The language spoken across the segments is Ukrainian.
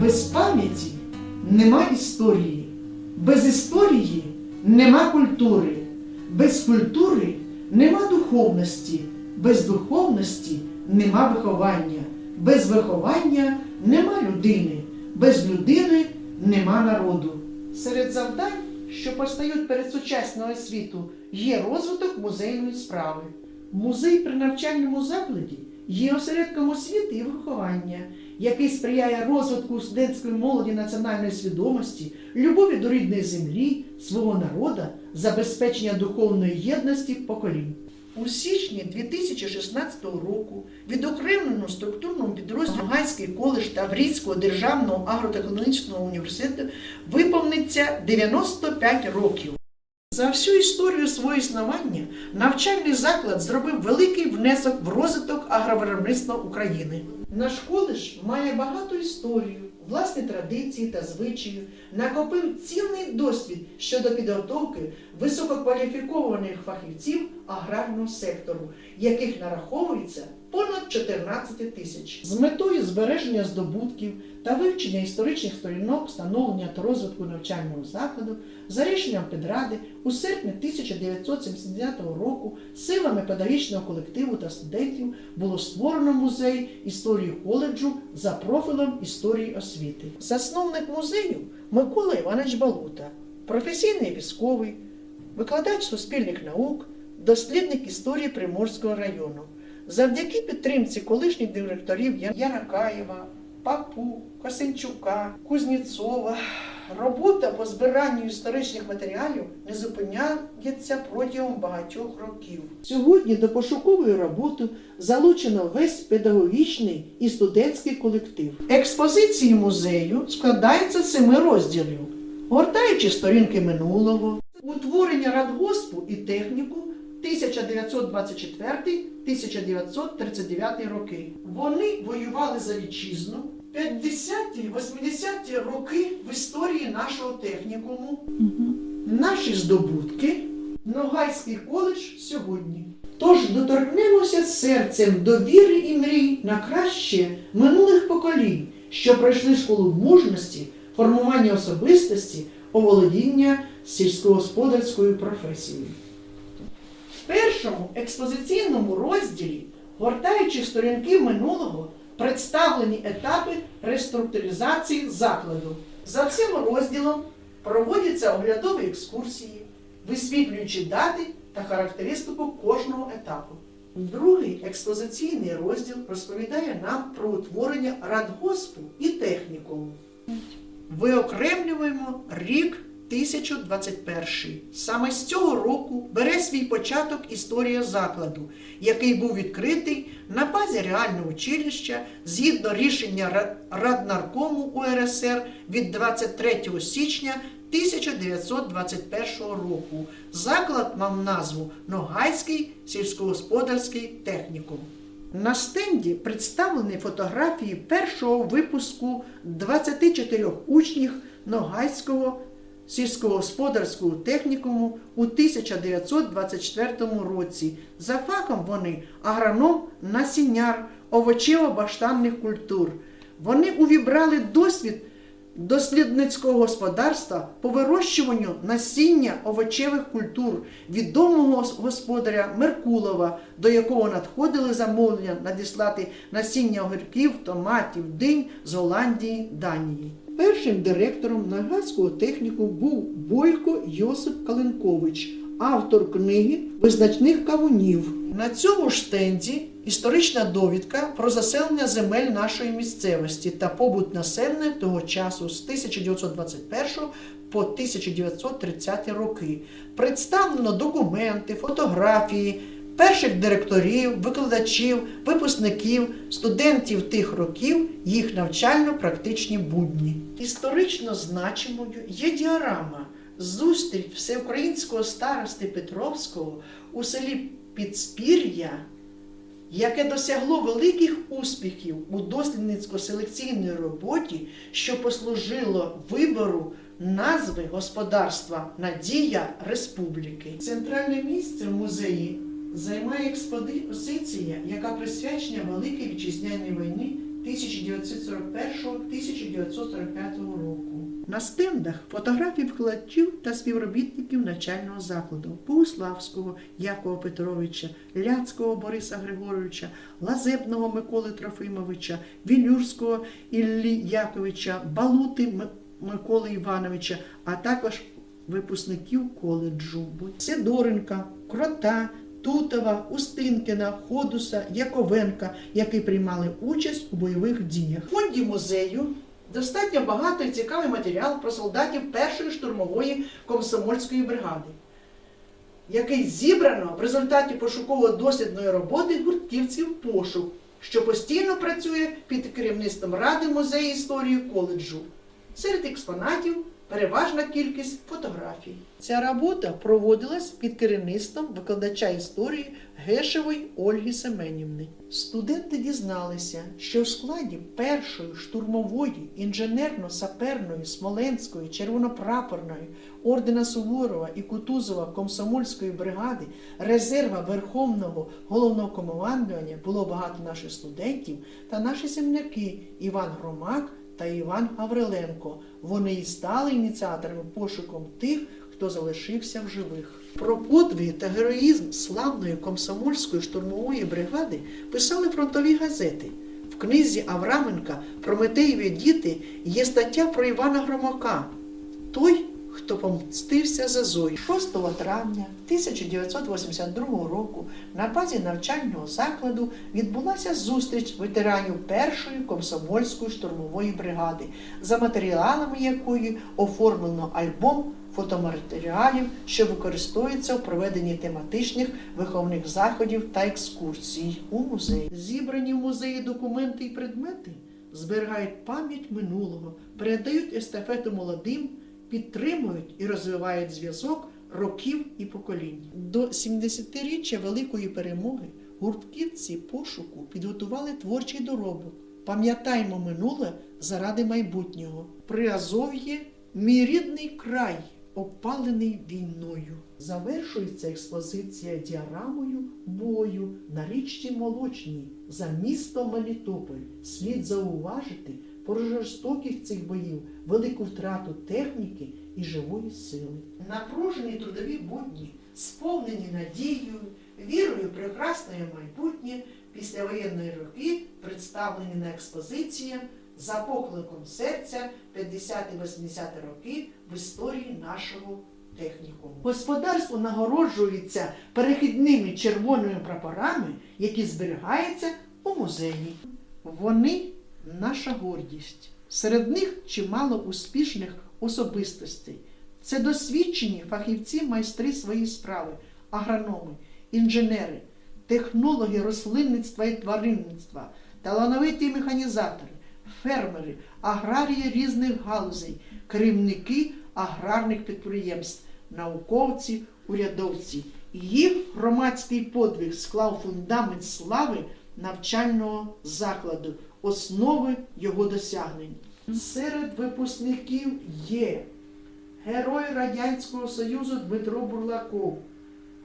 Без пам'яті нема історії, без історії нема культури, без культури нема духовності, без духовності нема виховання, без виховання нема людини, без людини нема народу. Серед завдань, що постають перед сучасною освіту, є розвиток музейної справи. Музей при навчальному закладі є осередком освіти і виховання, який сприяє розвитку студентської молоді національної свідомості, любові до рідної землі, свого народа, забезпечення духовної єдності поколінь. У січні 2016 року відокремлено структурному підрозділу Гайський коледж Таврійського державного агротехнологічного університету виповниться 95 років. За всю історію свого існування навчальний заклад зробив великий внесок в розвиток агровиробництва України. Наш коледж має багату історію, власні традиції та звичаї, накопив цінний досвід щодо підготовки висококваліфікованих фахівців аграрного сектору, яких нараховується понад 14 тисяч. З метою збереження здобутків та вивчення історичних сторінок, встановлення та розвитку навчального закладу за рішенням педради у серпні 1979 року силами педагогічного колективу та студентів було створено музей історії коледжу за профілем історії освіти. Засновник музею Микола Іванович Балута, професійний військовий, викладач суспільних наук, дослідник історії Приморського району. Завдяки підтримці колишніх директорів Янакаєва, Папу, Косинчука, Кузнєцова, робота по збиранню історичних матеріалів не зупиняється протягом багатьох років. Сьогодні до пошукової роботи залучено весь педагогічний і студентський колектив. Експозиції музею складаються з семи розділів, гортаючи сторінки минулого, утворення радгоспу і техніку 1924-1939 роки. Вони воювали за вітчизну. 50-ті, 80-ті роки в історії нашого технікуму. Наші здобутки Ногайський коледж сьогодні. Тож доторкнемося серцем до віри і мрій на краще минулих поколінь, що пройшли школу мужності, формування особистості, оволодіння сільськогосподарською професією. Першому експозиційному розділі, гортаючи сторінки минулого, представлені етапи реструктуризації закладу. За цим розділом проводяться оглядові екскурсії, висвітлюючи дати та характеристику кожного етапу. Другий експозиційний розділ розповідає нам про утворення радгоспу і технікуму. Виокремлюємо рік 1021. Саме з цього року бере свій початок історія закладу, який був відкритий на базі реального училища згідно рішення Раднаркому УРСР від 23 січня 1921 року. Заклад мав назву Ногайський сільськогосподарський технікум. На стенді представлені фотографії першого випуску 24 учнів Ногайського сільськогосподарського технікуму у 1924 році. За фахом вони агроном насінняр овочево-баштанних культур. Вони увібрали досвід дослідницького господарства по вирощуванню насіння овочевих культур відомого господаря Меркулова, до якого надходили замовлення надіслати насіння огірків, томатів, динь з Голландії, Данії. Першим директором Нагадського техніку був Бойко Йосип Калинкович, автор книги Визначних кавунів. На цьому ж стенді історична довідка про заселення земель нашої місцевості та побут населення того часу з 1921 по 1930 роки. Представлено документи, фотографії перших директорів, викладачів, випускників, студентів тих років, їх навчально-практичні будні. Історично значимою є діарама зустріч всеукраїнського старости Петровського у селі Підспір'я, яке досягло великих успіхів у дослідницько-селекційній роботі, що послужило вибору назви господарства Надія Республіки. Центральне місце в музеї займає експозиція, яка присвячена Великій Вітчизняній війні 1941-1945 року. На стендах фотографії вкладачів та співробітників навчального закладу Богуславського Якова Петровича, Ляцького Бориса Григоровича, Лазебного Миколи Трофимовича, Вілюрського Іллі Яковича, Балути Миколи Івановича, а також випускників коледжу Сидоренка, Крота, Тутова, Устинкіна, Ходуса, Яковенка, які приймали участь у бойових діях. В фонді музею достатньо багато і цікавий матеріал про солдатів першої штурмової комсомольської бригади, який зібрано в результаті пошуково-дослідної роботи гуртківців пошук, що постійно працює під керівництвом Ради музею історії коледжу. Серед експонатів переважна кількість фотографій. Ця робота проводилась під керівництвом викладача історії Гешевої Ольги Семенівни. Студенти дізналися, що в складі першої штурмової інженерно-саперної Смоленської червонопрапорної ордена Суворова і Кутузова комсомольської бригади резерва Верховного головного командування було багато наших студентів та наші земляки Іван Громак та Іван Гавриленко. Вони і стали ініціаторами пошуком тих, хто залишився в живих. Про подвиги та героїзм славної комсомольської штурмової бригади писали фронтові газети. В книзі Авраменка Прометеєві діти є стаття про Івана Громака. Той, хто помстився за Зою. 6 травня 1982 року на базі навчального закладу відбулася зустріч ветеранів першої комсомольської штурмової бригади, за матеріалами якої оформлено альбом фотоматеріалів, що використовується у проведенні тематичних виховних заходів та екскурсій у музеї. Зібрані в музеї документи і предмети зберігають пам'ять минулого, передають естафету молодим, підтримують і розвивають зв'язок років і поколінь. До 70-річчя Великої перемоги гуртківці пошуку підготували творчий доробок. Пам'ятаємо минуле заради майбутнього. Приазов'є мій рідний край, опалений війною. Завершується експозиція діарамою бою на річці Молочній за місто Мелітополь. Слід зауважити про жорстокість цих боїв, велику втрату техніки і живої сили. Напружені трудові будні, сповнені надією, вірою в прекрасне майбутнє, післявоєнної роки представлені на експозиціях за покликом серця 50-80 роки в історії нашого технікуму. Господарство нагороджується перехідними червоними прапорами, які зберігаються у музеї. Вони наша гордість. Серед них чимало успішних особистостей. Це досвідчені фахівці, майстри своєї справи, агрономи, інженери, технологи рослинництва і тваринництва, талановиті механізатори, фермери, аграрії різних галузей, керівники аграрних підприємств, науковці, урядовці. Їх громадський подвиг склав фундамент слави навчального закладу, основи його досягнень. Серед випускників є герой Радянського Союзу Дмитро Бурлаков,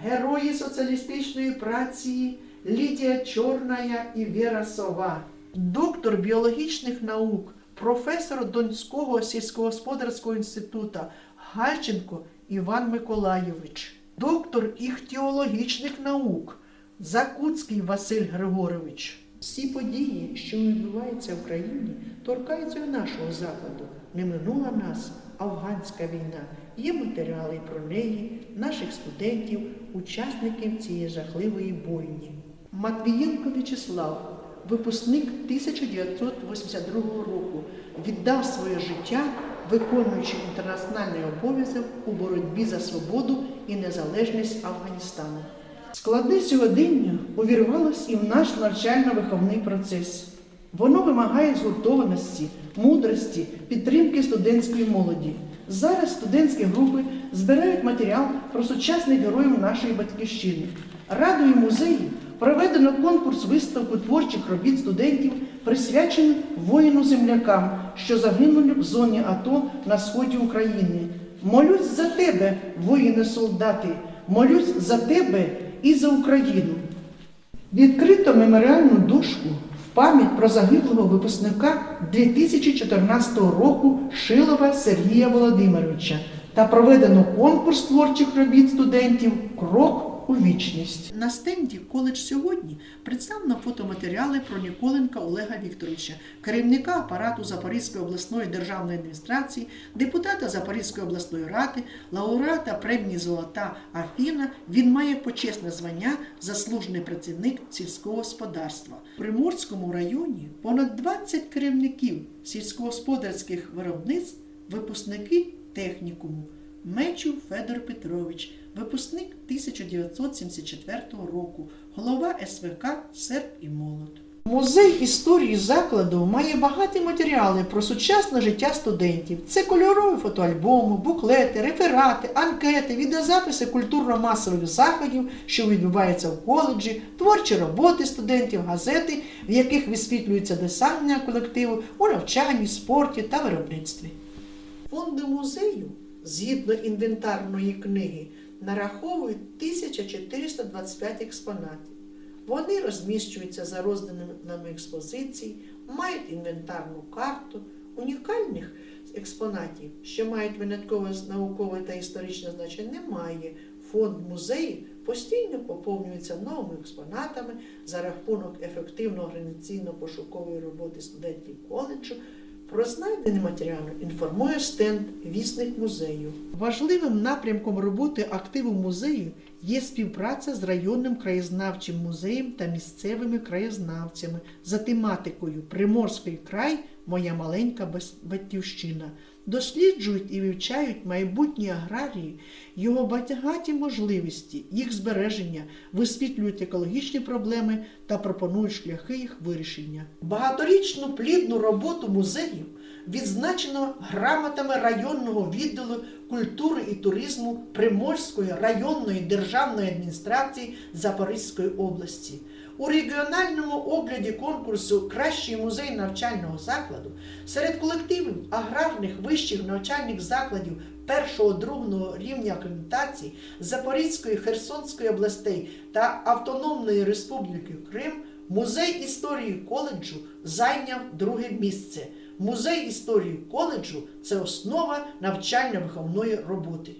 герої соціалістичної праці Лідія Чорная і Віра Сова, доктор біологічних наук, професор Донського сільськогосподарського інституту Гальченко Іван Миколайович, доктор іхтіологічних наук Закутський Василь Григорович. Всі події, що відбуваються в країні, торкаються і нашого закладу. Не минула нас афганська війна. Є матеріали про неї, наших студентів, учасників цієї жахливої бойні. Матвієнко В'ячеслав, випускник 1982 року, віддав своє життя, виконуючи інтернаціональний обов'язок у боротьбі за свободу і незалежність Афганістану. Складне сьогодення увірвалось і в наш навчально-виховний процес. Воно вимагає згуртованості, мудрості, підтримки студентської молоді. Зараз студентські групи збирають матеріал про сучасних героїв нашої батьківщини. Радою музею проведено конкурс виставку творчих робіт студентів, присвячених воїну-землякам, що загинули в зоні АТО на сході України. Молюсь за тебе, воїни-солдати, молюсь за тебе і за Україну. Відкрито меморіальну дошку в пам'ять про загиблого випускника 2014 року Шилова Сергія Володимировича та проведено конкурс творчих робіт студентів Крок у вічність. На стенді коледж сьогодні представлено фотоматеріали про Ніколенка Олега Вікторовича, керівника апарату Запорізької обласної державної адміністрації, депутата Запорізької обласної ради, лауреата премії Золота Афіна. Він має почесне звання заслужений працівник сільського господарства. В Приморському районі понад 20 керівників сільськогосподарських виробництв, випускники технікуму. Мечу Федор Петрович, випускник 1974 року, голова СВК Серп і Молот. Музей історії закладу має багаті матеріали про сучасне життя студентів. Це кольорові фотоальбоми, буклети, реферати, анкети, відеозаписи культурно-масових заходів, що відбуваються в коледжі, творчі роботи студентів, газети, в яких висвітлюється досягнення колективу у навчанні, спорті та виробництві. Фонди музею, згідно інвентарної книги, нараховують 1425 експонатів. Вони розміщуються за розданими експозицій, мають інвентарну карту, унікальних експонатів, що мають виняткове наукове та історичне значення, немає. Фонд музею постійно поповнюється новими експонатами за рахунок ефективно організаційно-пошукової роботи студентів коледжу. Про знайдені матеріали інформує стенд Вісник музею. Важливим напрямком роботи активу музею є співпраця з районним краєзнавчим музеєм та місцевими краєзнавцями за тематикою Приморський край Моя маленька батьківщина. Досліджують і вивчають майбутні аграрії, його багаті можливості, їх збереження, висвітлюють екологічні проблеми та пропонують шляхи їх вирішення. Багаторічну плідну роботу музею відзначено грамотами районного відділу культури і туризму Приморської районної державної адміністрації Запорізької області. У регіональному огляді конкурсу Кращий музей навчального закладу серед колективів аграрних вищих навчальних закладів першого-другого рівня акредитації Запорізької Херсонської областей та Автономної Республіки Крим музей історії коледжу зайняв друге місце. Музей історії коледжу це основа навчально-виховної роботи.